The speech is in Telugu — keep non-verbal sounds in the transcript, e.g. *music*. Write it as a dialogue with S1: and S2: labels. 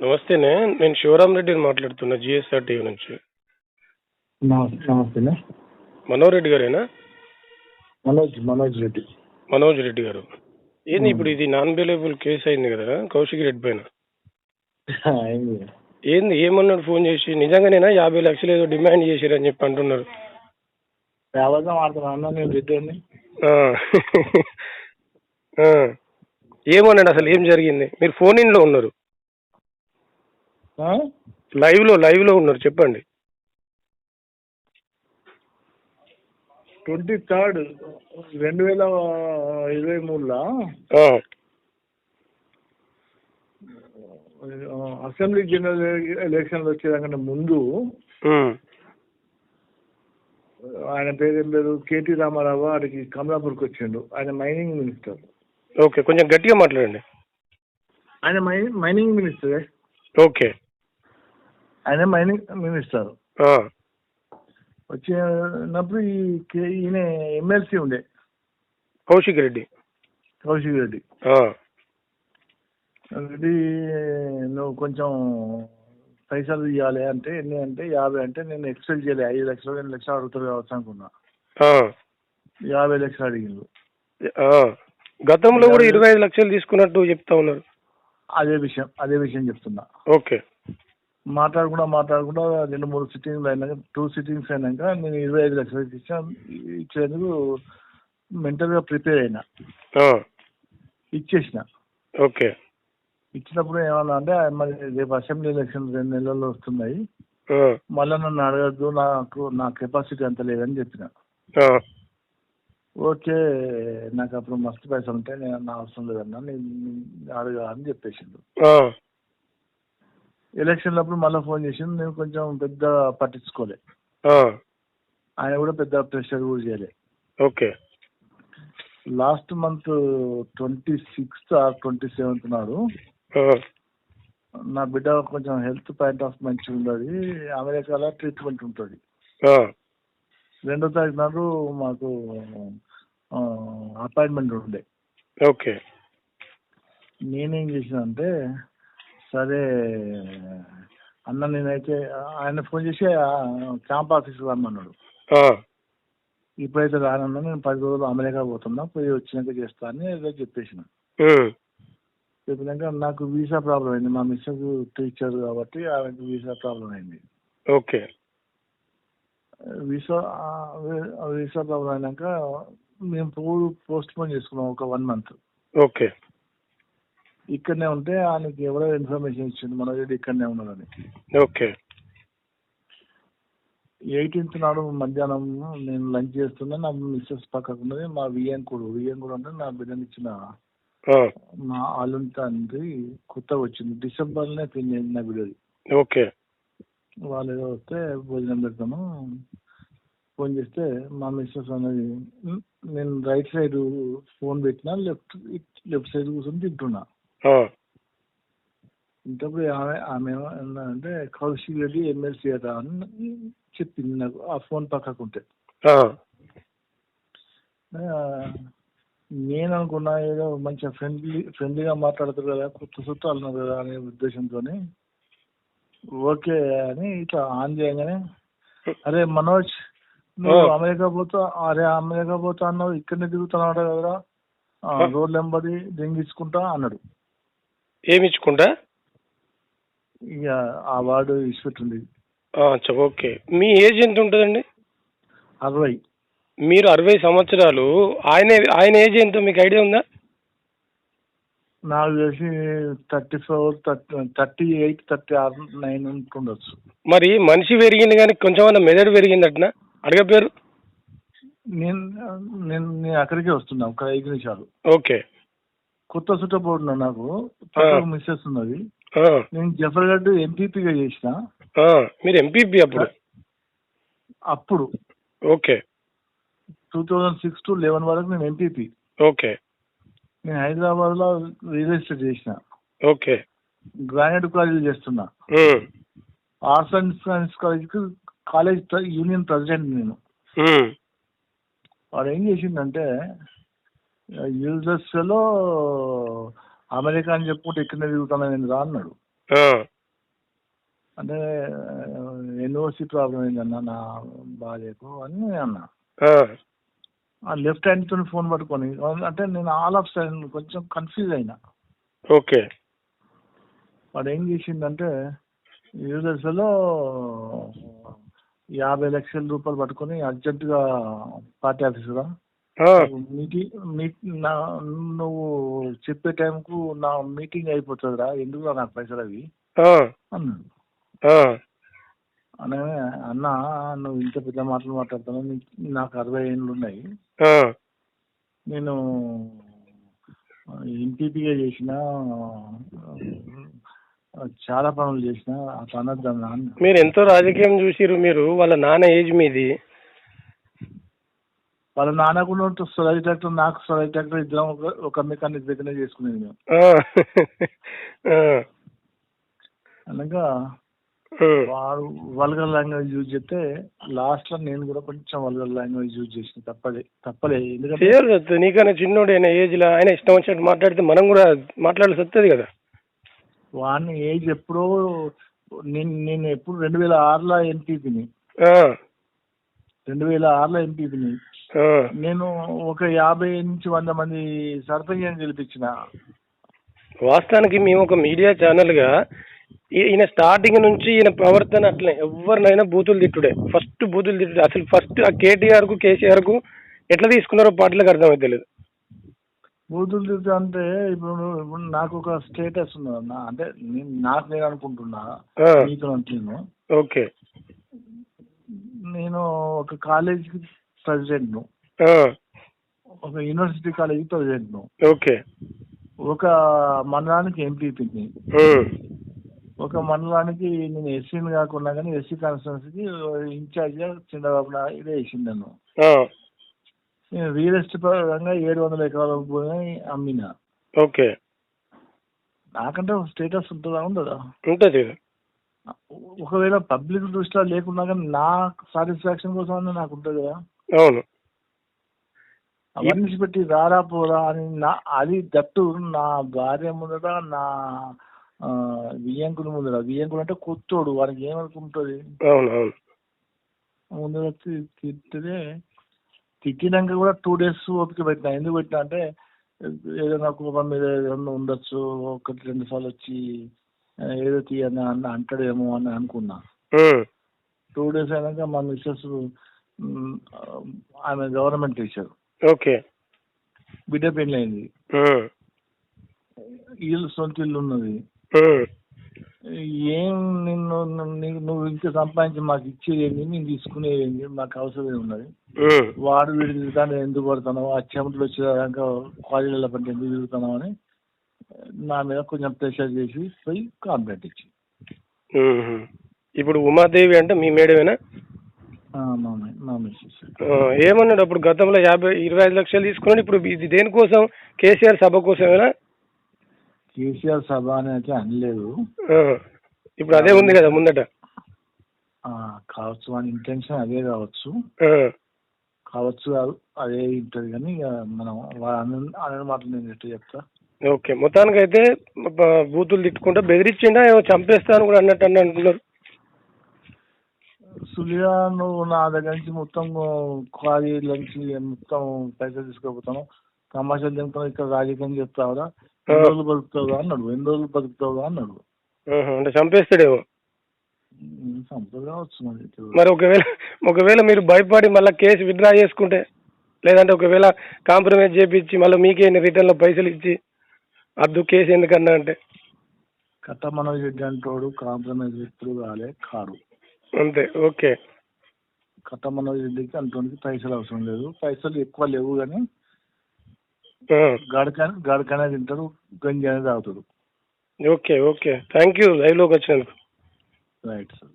S1: నమస్తేనే నేను శివరాం రెడ్డిని మాట్లాడుతున్నా జిఎస్ఆర్ టీవీ నుంచి.
S2: నమస్తే
S1: మనోహర్ రెడ్డి గారేనా?
S2: మనోజ్ మనోజ్ రెడ్డి.
S1: మనోజ్ రెడ్డి గారు. ఏంది ఇప్పుడు ఇది నాన్ బెయిలబుల్ కేసు అయింది కదా కౌశిక్ రెడ్డి పైన? ఏంది ఏమన్నాడు ఫోన్ చేసి? నిజంగానేనా? యాభై లక్షలు ఏదో డిమాండ్ చేసిరని చెప్పి అంటున్నారు. *laughs* ఏమన్నాడు అసలు? ఏం జరిగింది? మీరు ఫోన్ ఇన్లో ఉన్నారు. లైవ్లో లైవ్లో ఉన్నారు చెప్పండి.
S2: ట్వంటీ థర్డ్ రెండు వేల ఇరవై మూడులో. అసెంబ్లీ జనరల్ ఎలక్షన్లు వచ్చేదాకంటే ముందు. ఆయన పేరు ఏం పేరు కేటీ రామారావు వాడికి కమలాపూర్కి వచ్చిండు. ఆయన మైనింగ్ మినిస్టర్.
S1: ఓకే కొంచెం గట్టిగా మాట్లాడండి.
S2: ఆయన మైనింగ్ మినిస్టర్.
S1: ఓకే.
S2: ఆయన మైనింగ్ మినిస్టర్. వచ్చినప్పుడు ఈ కే- ఈయన ఎమ్మెల్సీ ఉండే.
S1: కౌశిక్ రెడ్డి.
S2: కౌశిక్ రెడ్డి. రెడ్డి నువ్వు కొంచెం పైసలు ఇవ్వాలి అంటే ఎన్ని అంటే యాభై అంటే నేను ఎక్స్పెక్ట్ చేయలే. ఐదు లక్షలు రెండు లక్షలు అడుగుతారు కావచ్చు అనుకున్నా. యాభై లక్షలు అడిగిండు.
S1: గతంలో కూడా ఇరవై ఐదు లక్షలు తీసుకున్నట్టు చెప్తా ఉన్నారు.
S2: అదే విషయం అదే విషయం చెప్తున్నా.
S1: ఓకే.
S2: మాట్లాడకుండా మాట్లాడకుండా రెండు మూడు సిట్టింగ్లు అయినాక టూ సిట్టింగ్స్ అయినాక నేను ఇరవై ఐదు లక్షలు ఇచ్చా ఇచ్చేందుకు మెంటల్గా ప్రిపేర్ అయినా. ఇచ్చేసిన
S1: ఓకే
S2: ఇచ్చినప్పుడు ఏమన్నా అంటే మరి రేపు అసెంబ్లీ ఎలక్షన్ రెండు నెలల్లో వస్తున్నాయి. మళ్ళీ నన్ను అడగద్దు నాకు నా కెపాసిటీ అంత లేదని చెప్పిన. ఓకే నాకు అప్పుడు మస్తు పైసలు ఉంటాయి నేను నా అవసరం లేదన్నా నేను అడగా అని చెప్పేసిండు. ఎలక్షన్లప్పుడు మళ్ళీ ఫోన్ చేసిండు నేను కొంచెం పెద్ద పట్టించుకోలే. ఆయన కూడా పెద్ద ప్రెషర్ కూడా చేయలే
S1: okay
S2: last month twenty sixth or twenty seventh నాడు. నా బిడ్డ కొంచెం హెల్త్ పాయింట్ ఆఫ్ మంచిగా ఉండదు అమెరికాలో ట్రీట్మెంట్ ఉంటుంది. రెండో తారీఖు నాడు మాకు అపాయింట్మెంట్ ఉండే
S1: ఓకే
S2: నేనేం చేసిన అంటే సరే అన్న నేనైతే ఆయన ఫోన్ చేసి క్యాంప్ ఆఫీస్కి రమ్మన్నాడు. ఇప్పుడైతే రానన్నా నేను పది రోజులు అమెరికా పోతున్నా పోయి వచ్చినాక చేస్తా అని ఏదో చెప్పేసిన. చెప్పినాక నాకు వీసా ప్రాబ్లం అయింది. మా మిస్సెస్ టీచర్ కాబట్టి ఆమెకు వీసా ప్రాబ్లం అయింది.
S1: ఓకే.
S2: వీసా వీసా ప్రాబ్లం అయినాక మేము పోస్ట్ పోన్ చేసుకున్నాం ఒక వన్ మంత్.
S1: ఓకే.
S2: ఇక్కడనే ఉంటే ఆయనకి ఎవరో ఇన్ఫర్మేషన్ ఇచ్చింది మన రెడ్డి ఇక్కడనే ఉన్నాడని
S1: ఓకే.
S2: ఎయిటీన్త్ నాడు మధ్యాహ్నం నేను లంచ్ చేస్తున్నా నా మిస్సెస్ పక్కకు ఉన్నది మా వియ్యంకుడు వియ్యంకుడు అంటే నా బిడ్డని ఇచ్చిన. మా అల్లుని తండ్రి కొత్తగా వచ్చింది. డిసెంబర్లోనే పెళ్ళి అయింది నా బిడ్డది
S1: ఓకే.
S2: వాళ్ళు ఏదో వస్తే భోజనం పెడతాను. ఫోన్ చేస్తే మా మిస్సెస్ అన్నది "ఉమ్, నేను రైట్ సైడ్ ఫోన్ పెట్టినా లెఫ్ట్ లెఫ్ట్ సైడ్ కూర్చొని తింటున్నా. ఇంతప్పుడు ఆమె ఆమె ఏమన్నారంటే కౌశిక్ రెడ్డి ఎమ్మెల్సీ అట అని చెప్పింది నాకు ఆ ఫోన్ పక్కకు ఉంటే నేను అనుకున్నా ఏదో మంచిగా ఫ్రెండ్లీ ఫ్రెండ్లీగా మాట్లాడతారు కదా కొత్త చుట్టాలు ఉన్నారు కదా అనే ఉద్దేశంతో ఓకే అని ఇట్లా ఆన్ చేయగానే అరే మనోజ్ నువ్వు. అమెరికా పోతా అరే అమెరికా పోతా అన్నావు ఇక్కడనే కదరా ఆ,
S1: ఆ.
S2: రోడ్ నెంబర్ దింగించుకుంటా అన్నాడు.
S1: ఏమి ఇచ్చుకుంటా
S2: ఇక ఆ వార్డు ఇచ్చిపెట్టింది
S1: ఓకే. మీ ఏజ్ ఎంత ఉంటుందండి
S2: అరవై.
S1: మీరు అరవై సంవత్సరాలు ఆయన ఆయన ఏజ్ ఎంతో మీకు ఐడియా ఉందా?
S2: నాకు తెలిసి thirty four thirty thirty eight thirty or nine ఉంటుండొచ్చు.
S1: మరి మనిషి పెరిగింది కానీ కొంచెం మెదడు పెరిగిందటనా? అడగపేరు
S2: నేను నేను నేను అక్కడికే వస్తున్నా ఒక ఐదు నిమిషాలు.
S1: ఓకే.
S2: కొత్త చుట్టపోతున్నా నాకు. పక్కకు మిస్సెస్ ఉన్నది నేను జఫర్గఢ్ ఎంపీపీగా చేసిన.
S1: మీరు ఎంపీపీ అప్పుడు?
S2: అప్పుడు.
S1: Okay.
S2: Two thousand six to eleven వరకు నేను ఎంపీపీ
S1: ఓకే.
S2: నేను హైదరాబాద్లో రియల్ ఎస్టేట్ చేసిన.
S1: ఓకే.
S2: గ్రానైట్ కాలేజ్ చేస్తున్నా. Arts and science college college union president నేను. వాడు ఏం చేసిండంటే యూజర్స్లో అమెరికా అని చెప్పుకుంటే ఇక్కడనే తిరుగుతాను నేను రా అన్నాడు. అంటే ఎన్ఓసి ప్రాబ్లం ఏంటన్నా నా భార్యకు అని నేను అన్నా.
S1: ఆ,
S2: లెఫ్ట్ హ్యాండ్తో ఫోన్ పట్టుకొని అంటే నేను ఆల్ ఆఫ్ సైన్ కొంచెం కన్ఫ్యూజ్ అయినా.
S1: ఓకే.
S2: వాడు ఏం చేసిందంటే యూజర్స్లో యాభై లక్షల రూపాయలు పట్టుకొని అర్జెంటుగా పార్టీ ఆఫీసులో మీటింగ్ మీట్ నా నువ్వు చెప్పే టైంకు నా మీటింగ్ అయిపోతుందిరా ఎందుకు నాకు పైసలు అవి? అన్నాడు. అన్న నువ్వు ఇంత పెద్ద మాటలు మాట్లాడుతున్నావు నీకు- అరవై ఏళ్ళు ఉన్నాయి. నేను ఎంపీపీగా చేసిన చాలా పనులు చేసిన అట్లా
S1: మీరు ఎంతో రాజకీయం చూసిరు మీరు వాళ్ళ నాన్న ఏజ్ మీది.
S2: వాళ్ళ నాన్నకు సొలై ట్రాక్టర్ నాకు సొలై ట్రాక్టర్ ఇద్దరం ఒక- మెకానిక్ దగ్గరనే చేసుకునేది మేము. అనగా. వాడు వల్గర్ లాంగ్వేజ్ యూజ్ చేస్తే లాస్ట్లో నేను కూడా కొంచెం వల్గర్ లాంగ్వేజ్ యూజ్ చేసిన తప్పదే తప్పలే. ఎందుకంటే
S1: నీకన్నా చిన్నోడు ఆయన ఏజ్లో ఆయన ఇష్టం వచ్చినట్టు మాట్లాడితే మనం కూడా మాట్లాడాల్సి వస్తుంది కదా.
S2: వాడిని ఏజ్ ఎప్పుడో నేను నేను ఎప్పుడు రెండు వేల ఆరులో
S1: ఆ,
S2: రెండు వేల ఆరులో ఎంపీపీని నేను ఒక యాభై నుంచి వంద మంది సర్పంచ్ గెలిపించిన.
S1: వాస్తవానికి మేము ఒక మీడియా ఛానల్గా ఈ- ఈయన స్టార్టింగ్ నుంచి ఈయన ప్రవర్తన అట్లే ఎవరినైనా బూతులు తిట్టుడే. ఫస్ట్ బూతులు తిట్టుడే. అసలు ఫస్ట్ ఆ కేటీఆర్కు కేసీఆర్కు ఎట్లా తీసుకున్నారో పార్టీలకు అర్థమైతలేదు
S2: బూతులు తిరుగుతా అంటే ఇప్పుడు ఇప్పుడు నాకు ఒక స్టేటస్ ఉన్నది అన్న అంటే నేను నాకు నేను అనుకుంటున్నా. నీతో
S1: ఓకే.
S2: నేను ఒక కాలేజీకి ప్రెసిడెంట్ను
S1: ఆ,
S2: ఒక యూనివర్సిటీ కాలేజీ ప్రెసిడెంట్ను
S1: ఓకే.
S2: ఒక మండలానికి ఎంపీపీని ఒక మండలానికి నేను ఎస్సీని కాకుండా కానీ ఎస్సీ కాన్స్టిట్యున్సీకి ఇన్ఛార్జ్గా చంద్రబాబు నాయుడు వేసింది నన్ను. నేను రియల్ ఎస్టేట్ పరంగా ఏడు వందల ఎకరాల భూమి అమ్మిన.
S1: ఓకే.
S2: నాకంటే స్టేటస్ ఉంటుందా ఉండదా
S1: ఉంటుంది.
S2: ఒకవేళ పబ్లిక్ దృష్టిలో లేకున్నా కానీ నా సాటిస్ఫాక్షన్ కోసం అన్న నాకు ఉంటుంది కదా.
S1: అవును.
S2: అవన్నీ పెట్టి రారా పోరా అని నా అది దట్టు నా భార్య ముందట నా ఆ, వియ్యంకుని ముందర వియ్యంకుడు అంటే కొత్తోడు వానికి ఏమనుకుంటుంది? ముందర తిట్టితే తిట్టినాక కూడా టూ డేస్ ఓపిక పెట్టినా. ఎందుకు పెట్టినా అంటే ఏదైనా కోపం మీద ఏదైనా ఉండొచ్చు ఒకటి రెండు సార్లు వచ్చి ఏదో తీయని అన్న అంటాడేమో అని అనుకున్నా. టూ డేస్ అయినాక మా మిస్సెస్ ఆమె గవర్నమెంట్ టీచర్.
S1: ఓకే.
S2: బిడ్డ పెళ్ళి అయింది
S1: ఉమ్,
S2: ఇల్లు సొంత ఇల్లు ఉన్నది. ఏం నిన్ను నువ్వు ఇంకా సంపాదించి మాకు ఇచ్చేది నేను తీసుకునేది మాకు అవసరం ఉన్నది. వాడు వీడు తిరుగుతాను ఎందుకు పడుతున్నావు ఆ చెమటలు వచ్చేదాకా కాలేజీల పంట ఎందుకు తిరుగుతున్నావు అని నా మీద కొంచెం ప్రెషర్ చేసి పోయి కాంప్లైంట్ ఇచ్చి.
S1: ఇప్పుడు ఉమాదేవి అంటే మీ మేడమేనా? ఏమన్నాడు అప్పుడు గతంలో యాభై ఇరవై ఐదు లక్షలు తీసుకున్నాడు ఇప్పుడు ఇది దేనికోసం? కేసీఆర్ సభ కోసమేనా?
S2: కేసీఆర్ సభ అని అయితే అనలేదు.
S1: ఇప్పుడు అదే ఉంది కదా ముందట.
S2: కావచ్చు వాని ఇంటెన్షన్ అదే కావచ్చు. కావచ్చు అదే ఉంటుంది కానీ మనం వా- అన్న- అన్న మాటలు నేను ఎట్లా చెప్తా?
S1: ఓకే. మొత్తానికి అయితే బూతులు తిట్టుకుంటా బెదిరించిండా ఏమో చంపేస్తాను కూడా అన్నట్టు అని అంటున్నారు.
S2: సులియా నువ్వు నా దగ్గర నుంచి మొత్తం కాలేజీల నుంచి మొత్తం పైసలు తీసుకోపోతాను. తమాషాలు తింటాను ఇక్కడ రాజకీయం చెప్తావురా ఎన్ని రోజులు బతుకుతావురా అన్నాడు. ఎన్ని రోజులు బతుకుతావురా అన్నాడు.
S1: అంటే చంపేస్తాడేమో.
S2: మరి
S1: ఒకవేళ ఒకవేళ మీరు భయపడి మళ్ళీ కేసు విత్డ్రా చేసుకుంటే లేదంటే ఒకవేళ కాంప్రమైజ్ చేపించి మళ్ళీ మీకే రిటర్న్లో పైసలు ఇచ్చి అద్దు కేసు ఎందుకన్నా అంటే?
S2: కట్ట మనోజ్ రెడ్డి అంటోడు కాంప్రమైజ్ వ్యక్తులు కాలే కారు.
S1: అంతే ఓకే.
S2: కట్ట మనోజ్ రెడ్డికి అంటోనికి పైసలు అవసరం లేదు. పైసలు ఎక్కువ లేవు కానీ గడక గడకనే తింటాడు గంజి అనేది తాగుతాడు.
S1: Okay okay. Thank you. లైవ్లోకి వచ్చినందుకు.
S2: Right sir.